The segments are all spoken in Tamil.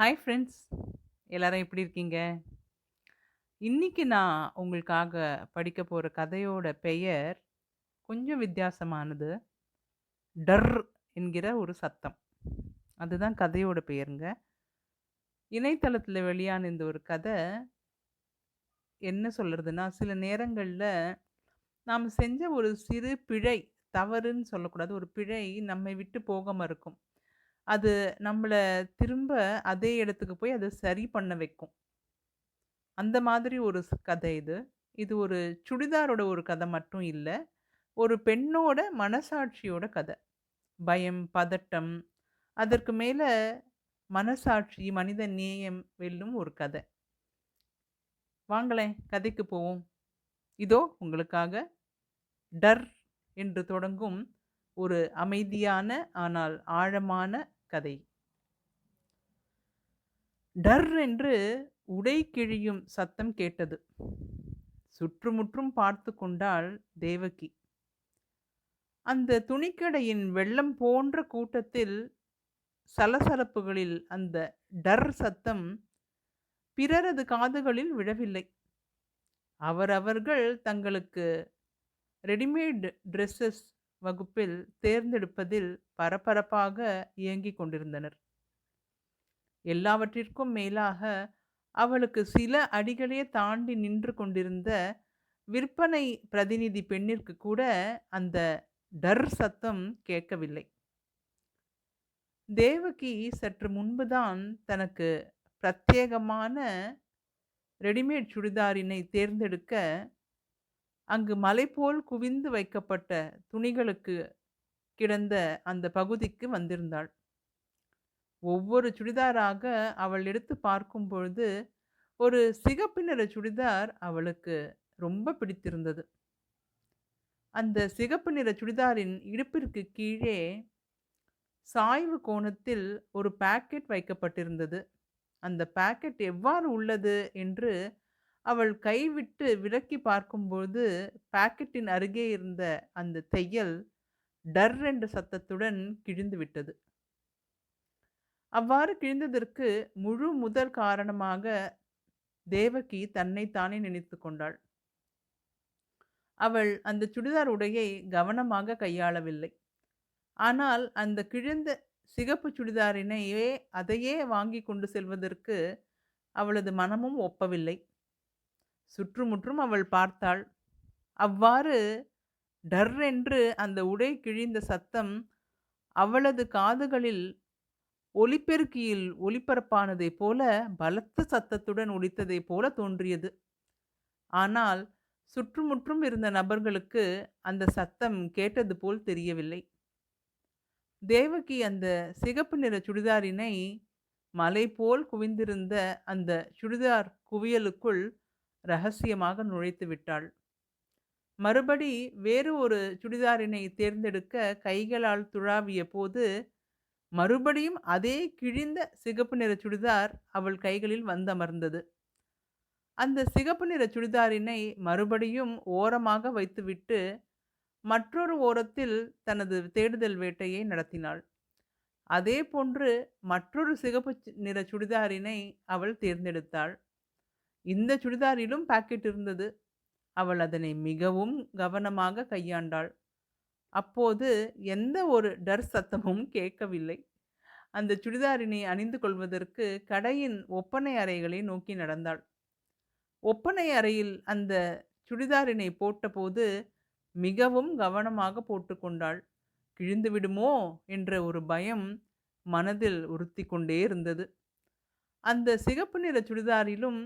ஹாய் ஃப்ரெண்ட்ஸ் எல்லாரும் எப்படி இருக்கீங்க? இன்றைக்கி நான் உங்களுக்காக படிக்க போகிற கதையோட பெயர் கொஞ்சம் வித்தியாசமானது. டர் என்கிற ஒரு சத்தம். அதுதான் கதையோட பெயருங்க. இணையதளத்தில் வெளியான இந்த ஒரு கதை என்ன சொல்கிறதுனா சில நேரங்களில் நாம் செஞ்ச ஒரு சிறு பிழை, தவறுன்னு சொல்லக்கூடாது. ஒரு பிழை நம்மை விட்டு போகாம இருக்கும். அது நம்மளை திரும்ப அதே இடத்துக்கு போய் அதை சரி பண்ண வைக்கும். அந்த மாதிரி ஒரு ஸ் கதை இது. இது ஒரு சுடிதாரோட ஒரு கதை மட்டும் இல்லை ஒரு பெண்ணோட மனசாட்சியோட கதை. பயம், பதட்டம், அதற்கு மேலே மனசாட்சி, மனித நேயம் வெல்லும் ஒரு கதை. வாங்களேன் கதைக்கு போவோம். இதோ உங்களுக்காக டர் என்று தொடங்கும் ஒரு அமைதியான ஆனால் ஆழமான கதை. டர் என்று உடை கிழியும் சத்தம் கேட்டது. சுற்றுமுற்றும் பார்த்து கொண்டாள் தேவகி. அந்த துணிக்கடையின் வெள்ளம் போன்ற கூட்டத்தில் சலசலப்புகளில் அந்த டர் சத்தம் பிறரது காதுகளில் விழவில்லை. அவரவர்கள் தங்களுக்கு ரெடிமேட் ட்ரெஸ்ஸஸ் வகுப்பில் தேர்ந்தெடுப்பதில் பரபரப்பாக இயங்கிக் கொண்டிருந்தனர். எல்லாவற்றிற்கும் மேலாக அவளுக்கு சில அடிகளே தாண்டி நின்று கொண்டிருந்த விற்பனை பிரதிநிதி பெண்ணிற்கு கூட அந்த டர் சத்தம் கேட்கவில்லை. தேவகி சற்று முன்புதான் தனக்கு பிரத்யேகமான ரெடிமேட் சுடிதாரினை தேர்ந்தெடுக்க, அங்கு மலை போல் குவிந்து வைக்கப்பட்ட துணிகளுக்கு கிடந்த அந்த பகுதிக்கு வந்திருந்தாள். ஒவ்வொரு சுடிதாராக அவள் எடுத்து பார்க்கும் பொழுது, ஒரு சிகப்பு நிற சுடிதார் அவளுக்கு ரொம்ப பிடித்திருந்தது. அந்த சிகப்பு நிற சுடிதாரின் இடுப்பிற்கு கீழே சாய்வு கோணத்தில் ஒரு பாக்கெட் வைக்கப்பட்டிருந்தது. அந்த பாக்கெட் எவ்வாறு உள்ளது என்று அவள் கைவிட்டு விலக்கி பார்க்கும்போது, பாக்கெட்டின் அருகே இருந்த அந்த தையல் டர் என்ற சத்தத்துடன் கிழிந்து விட்டது. அவ்வாறு கிழிந்ததற்கு முழு முதல் காரணமாக தேவகி தன்னைத்தானே நினைத்து கொண்டாள். அவள் அந்த சுடிதார் உடையை கவனமாக கையாளவில்லை. ஆனால் அந்த கிழிந்த சிகப்பு சுடிதாரினையே அதையே வாங்கிக் கொண்டு செல்வதற்கு அவளது மனமும் ஒப்பவில்லை. சுற்றுமுற்றும் அவள் பார்த்தாள். அவ்வாறு டர் என்று அந்த உடை கிழிந்த சத்தம் அவளது காதுகளில் ஒலிபெருக்கியில் ஒலிபரப்பானதைப் போல பலத்த சத்தத்துடன் ஒலித்ததைப் போல தோன்றியது. ஆனால் சுற்றுமுற்றும் இருந்த நபர்களுக்கு அந்த சத்தம் கேட்டது போல் தெரியவில்லை. தேவகி அந்த சிகப்பு நிற சுடிதாரினை மலை போல் குவிந்திருந்த அந்த சுடிதார் குவியலுக்குள் ரகசியமாக நுழைத்து விட்டாள். மறுபடி வேறு ஒரு சுடிதாரினை தேர்ந்தெடுக்க கைகளால் துழாவிய போது, மறுபடியும் அதே கிழிந்த சிகப்பு நிற சுடிதார் அவள் கைகளில் வந்தமர்ந்தது. அந்த சிகப்பு நிற சுடிதாரினை மறுபடியும் ஓரமாக வைத்துவிட்டு, மற்றொரு ஓரத்தில் தனது தேடுதல் வேட்டையை நடத்தினாள். அதே போன்று மற்றொரு சிகப்பு நிற சுடிதாரினை அவள் தேர்ந்தெடுத்தாள். இந்த சுடிதாரிலும் பாக்கெட் இருந்தது. அவள் அதனை மிகவும் கவனமாக கையாண்டாள். அப்போது எந்த ஒரு டர் சத்தமும் கேட்கவில்லை. அந்த சுடிதாரினை அணிந்து கொள்வதற்கு கடையின் ஒப்பனை அறைகளை நோக்கி நடந்தாள். ஒப்பனை அறையில் அந்த சுடிதாரினை போட்டபோது மிகவும் கவனமாக போட்டுக்கொண்டாள். கிழிந்து விடுமோ என்ற ஒரு பயம் மனதில் உறுத்தி கொண்டே இருந்தது. அந்த சிகப்பு நிற சுடிதாரிலும்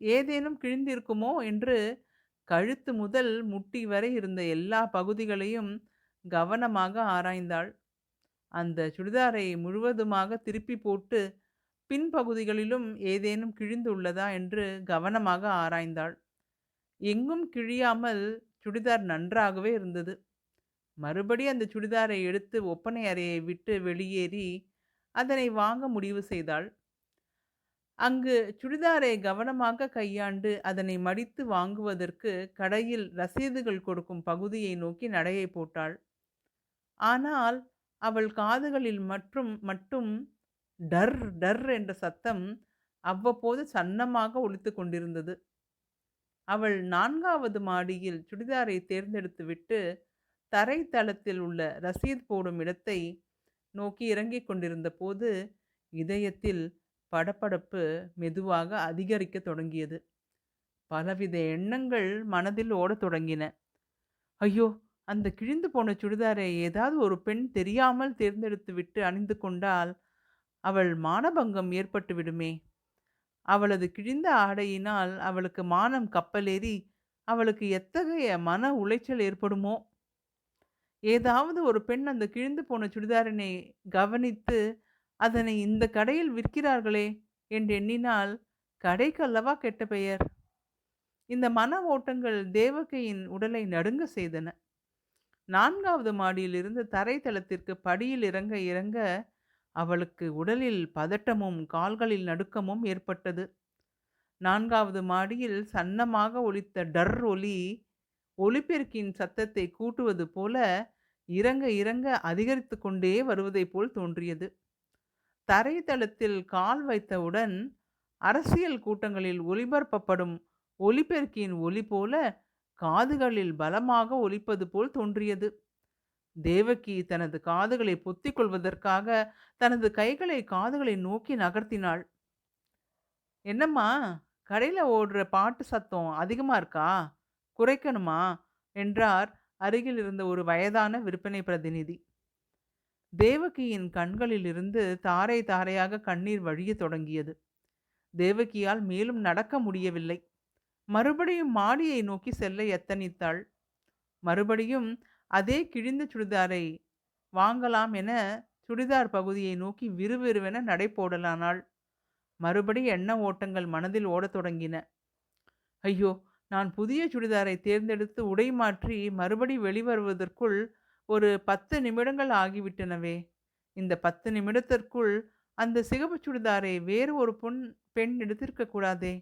ஏதேனும் கிழிந்திருக்குமோ என்று கழுத்து முதல் முட்டி வரை இருந்த எல்லா பகுதிகளையும் கவனமாக ஆராய்ந்தாள். அந்த சுடிதாரை முழுவதுமாக திருப்பி போட்டு, பின்பகுதிகளிலும் ஏதேனும் கிழிந்துள்ளதா என்று கவனமாக ஆராய்ந்தாள். எங்கும் கிழியாமல் சுடிதார் நன்றாகவே இருந்தது. மறுபடி அந்த சுடிதாரை எடுத்து ஒப்பனை அறையை விட்டு வெளியேறி, அதனை வாங்க முடிவு செய்தாள். அங்கு சுடிதாரை கவனமாக கையாண்டு அதனை மடித்து வாங்குவதற்கு கடையில் ரசீதுகள் கொடுக்கும் பகுதியை நோக்கி நடையை போட்டாள். ஆனால் அவள் காதுகளில் மற்றும் மட்டும் டர் டர் என்ற சத்தம் அவ்வப்போது சன்னமாக ஒழித்து கொண்டிருந்தது. அவள் நான்காவது மாடியில் சுடிதாரை தேர்ந்தெடுத்துவிட்டு, தரை தளத்தில் உள்ள ரசீத் போடும் இடத்தை நோக்கி இறங்கிக் கொண்டிருந்தபோது, இதயத்தில் படப்படப்பு மெதுவாக அதிகரிக்க தொடங்கியது. பலவித எண்ணங்கள் மனதில் ஓடத் தொடங்கின. ஐயோ! அந்த கிழிந்து போன சுடிதாரை ஏதாவது ஒரு பெண் தெரியாமல் தேர்ந்தெடுத்து விட்டு அணிந்து கொண்டால், அவள் மானபங்கம் ஏற்பட்டு விடுமே! அவளது கிழிந்த ஆடையினால் அவளுக்கு மானம் கப்பலேறி, அவளுக்கு எத்தகைய மன உளைச்சல் ஏற்படுமோ? ஏதாவது ஒரு பெண் அந்த கிழிந்து போன சுடிதாரினை கவனித்து, அதனை இந்த கடையில் விற்கிறார்களே என்று எண்ணினால் கடைக்கு அல்லவா கெட்ட பெயர்? இந்த மன ஓட்டங்கள் தேவகையின் உடலை நடுங்க செய்தன. நான்காவது மாடியிலிருந்து தரை தளத்திற்கு படியில் இறங்க இறங்க, அவளுக்கு உடலில் பதட்டமும், கால்களில் நடுக்கமும் ஏற்பட்டது. நான்காவது மாடியில் சன்னமாக ஒலித்த டர் ஒலி, ஒலிபெருக்கின் சத்தத்தை கூட்டுவது போல, இறங்க இறங்க அதிகரித்து கொண்டே வருவதைப் போல் தோன்றியது. தரைத்தளத்தில் கால் வைத்தவுடன், அரசியல் கூட்டங்களில் ஒலிபரப்பப்படும் ஒலிபெருக்கியின் ஒலி போல, காதுகளில் பலமாக ஒலிப்பது போல் தோன்றியது. தேவகி தனது காதுகளை பொத்திக் கொள்வதற்காக, தனது கைகளை காதுகளை நோக்கி நகர்த்தினாள். "என்னம்மா, கடையில் ஓடுற பாட்டு சத்தம் அதிகமாக இருக்கா? குறைக்கணுமா?" என்றார் அருகில் இருந்த ஒரு வயதான விற்பனை பிரதிநிதி. தேவகியின் கண்களிலிருந்து தாரை தாரையாக கண்ணீர் வழியத் தொடங்கியது. தேவகியால் மேலும் நடக்க முடியவில்லை. மறுபடியும் மாடியை நோக்கி செல்ல எத்தனித்தாள். மறுபடியும் அதே கிழிந்த சுடிதாரை வாங்கலாம் என சுடிதார் பகுதியை நோக்கி விறுவிறுவென நடை போடலானாள். மறுபடி எண்ண ஓட்டங்கள் மனதில் ஓடத் தொடங்கின. ஐயோ! நான் புதிய சுடிதாரை தேர்ந்தெடுத்து உடை மாற்றி மறுபடி வெளிவருவதற்குள் ஒரு பத்து நிமிடங்கள் ஆகிவிட்டனவே! இந்த பத்து நிமிடத்திற்குள் அந்த சிகப்புச் சுடிதாரை வேறு ஒரு பொன் பெண் எடுத்திருக்க கூடாதே!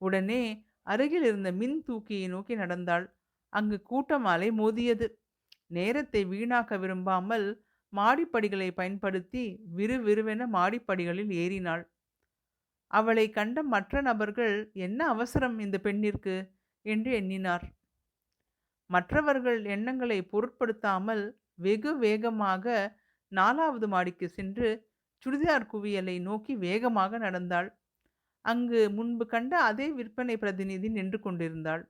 உடனே அருகில் இருந்த மின் தூக்கியை நோக்கி நடந்தாள். அங்கு கூட்டம் அலைமோதியது. நேரத்தை வீணாக்க விரும்பாமல் மாடிப்படிகளை பயன்படுத்தி விறுவிறுவென மாடிப்படிகளில் ஏறினாள். அவளைக் கண்ட மற்ற நபர்கள் என்ன அவசரம் இந்த பெண்ணிற்கு? என்று எண்ணினார். மற்றவர்கள் எண்ணங்களை பொருட்படுத்தாமல் வெகு வேகமாக நாலாவது மாடிக்கு சென்று சுடிதார் குவியலை நோக்கி வேகமாக நடந்தாள். அங்கு முன்பு கண்ட அதே விற்பனை பிரதிநிதி நின்று கொண்டிருந்தாள்.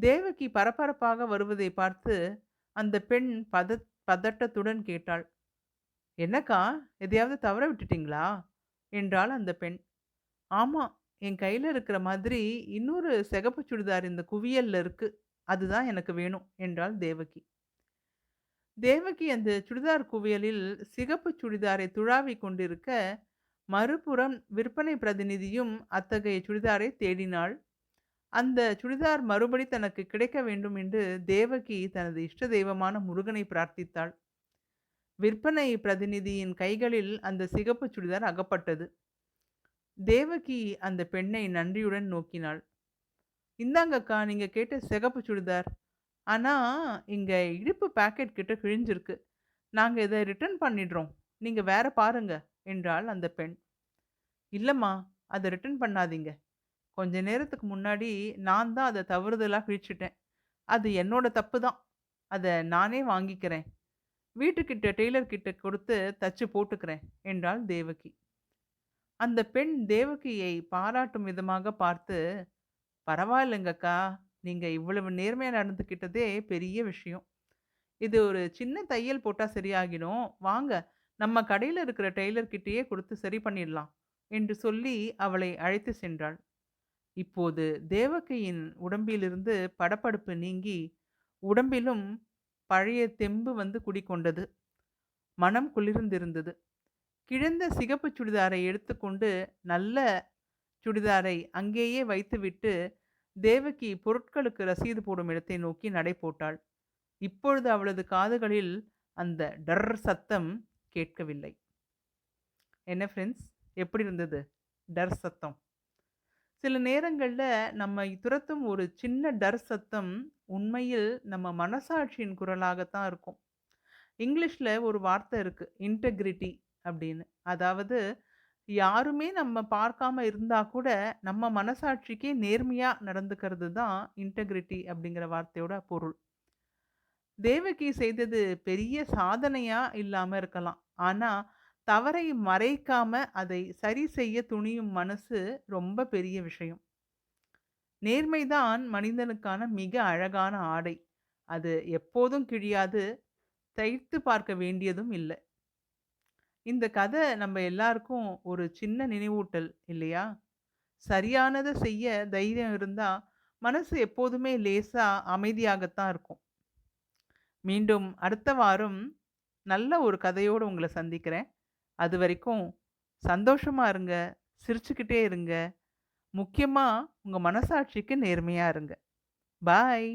தேவகி பரபரப்பாக வருவதைப் பார்த்து அந்த பெண் பதத் பதட்டத்துடன் கேட்டாள். "என்னக்கா, எதையாவது தவற விட்டுட்டீங்களா?" என்றாள் அந்த பெண். ஆமாம் என் கையில் இருக்கிற மாதிரி இன்னொரு சிகப்பு சுடிதார் இந்த குவியலில் இருக்குது அதுதான் எனக்கு வேணும்" என்றாள் தேவகி. தேவகி அந்த சுடிதார் குவியலில் சிகப்பு சுடிதாரை துழாவிக் கொண்டிருக்க, மறுபுறம் விற்பனை பிரதிநிதியும் அத்தகைய சுடிதாரைத் தேடினாள். அந்த சுடிதார் மறுபடி தனக்கு கிடைக்க வேண்டும் என்று தேவகி தனது இஷ்ட தெய்வமான முருகனை பிரார்த்தித்தாள். விற்பனை பிரதிநிதியின் கைகளில் அந்த சிகப்புச் சுடிதார் அகப்பட்டது. தேவகி அந்த பெண்ணை நன்றியுடன் நோக்கினாள். "இந்தாங்கக்கா நீங்கள் கேட்ட சிகப்பு சுடிதார். ஆனால் இங்கே இடுப்பு பாக்கெட் கிட்ட கிழிஞ்சிருக்கு. நாங்கள் இதை ரிட்டர்ன் பண்ணிடுறோம். நீங்கள் வேற பாருங்க" என்றாள் அந்த பெண். இல்லைம்மா அதை ரிட்டர்ன் பண்ணாதீங்க. கொஞ்ச நேரத்துக்கு முன்னாடி நான் தான் அதை தவறுதலாக கிழிச்சிட்டேன் அது என்னோட தப்பு தான். அதை நானே வாங்கிக்கிறேன். வீட்டுக்கிட்ட டெய்லர் கிட்ட கொடுத்து தச்சு போட்டுக்கிறேன்" என்றாள் தேவகி. அந்த பெண் தேவகியை பாராட்டும் விதமாக பார்த்து, "பரவாயில்லங்கக்கா. நீங்கள் இவ்வளவு நேர்மையாக நடந்துக்கிட்டதே பெரிய விஷயம். இது ஒரு சின்ன தையல் போட்டால் சரியாகிடும். வாங்க, நம்ம கடையில் இருக்கிற டெய்லர்கிட்டயே கொடுத்து சரி பண்ணிடலாம்" என்று சொல்லி அவளை அழைத்து சென்றாள். இப்போது தேவகையின் உடம்பிலிருந்து படப்படுப்பு நீங்கி, உடம்பிலும் பழைய தெம்பு வந்து குடிக்கொண்டது மனம் குளிர்ந்திருந்தது. கிழந்த சிகப்பு சுடிதாரை எடுத்துக்கொண்டு நல்ல சுடிதாரை அங்கேயே வைத்துவிட்டு, தேவகி பொருட்களுக்கு ரசீது போடும் இடத்தை நோக்கி நடை போட்டாள். இப்பொழுது அவளது காதுகளில் அந்த டர் சத்தம் கேட்கவில்லை. என்ன ஃப்ரெண்ட்ஸ் எப்படி இருந்தது டர் சத்தம்? சில நேரங்களில் நம்ம துரத்தும் ஒரு சின்ன டர் சத்தம் உண்மையில் நம்ம மனசாட்சியின் குரலாகத்தான் இருக்கும். இங்கிலீஷில் ஒரு வார்த்தை இருக்குது இன்டெகிரிட்டி அப்படின்னு. அதாவது யாருமே நம்ம பார்க்காம இருந்தா கூட, நம்ம மனசாட்சிக்கே நேர்மையா நடந்துக்கிறது தான் இன்டெகிரிட்டி அப்படிங்கிற வார்த்தையோட பொருள். தேவகி செய்தது பெரிய சாதனையா இல்லாம இருக்கலாம். ஆனா, தவறை மறைக்காம அதை சரி செய்ய துணியும் மனசு ரொம்ப பெரிய விஷயம். நேர்மைதான் மனிதனுக்கான மிக அழகான ஆடை. அது எப்போதும் கிழியாது, தைத்து பார்க்க வேண்டியதும் இல்லை இந்த கதை நம்ம எல்லாருக்கும் ஒரு சின்ன நினைவூட்டல் இல்லையா? சரியானதை செய்ய தைரியம் இருந்தால் மனசு எப்போதுமே லேசாக அமைதியாகத்தான் இருக்கும். மீண்டும் அடுத்த வாரம் நல்ல ஒரு கதையோடு உங்களை சந்திக்கிறேன். அது வரைக்கும் சந்தோஷமாக இருங்க, சிரிச்சுக்கிட்டே இருங்க. முக்கியமாக உங்கள் மனசாட்சிக்கு நேர்மையாக இருங்க. பாய்.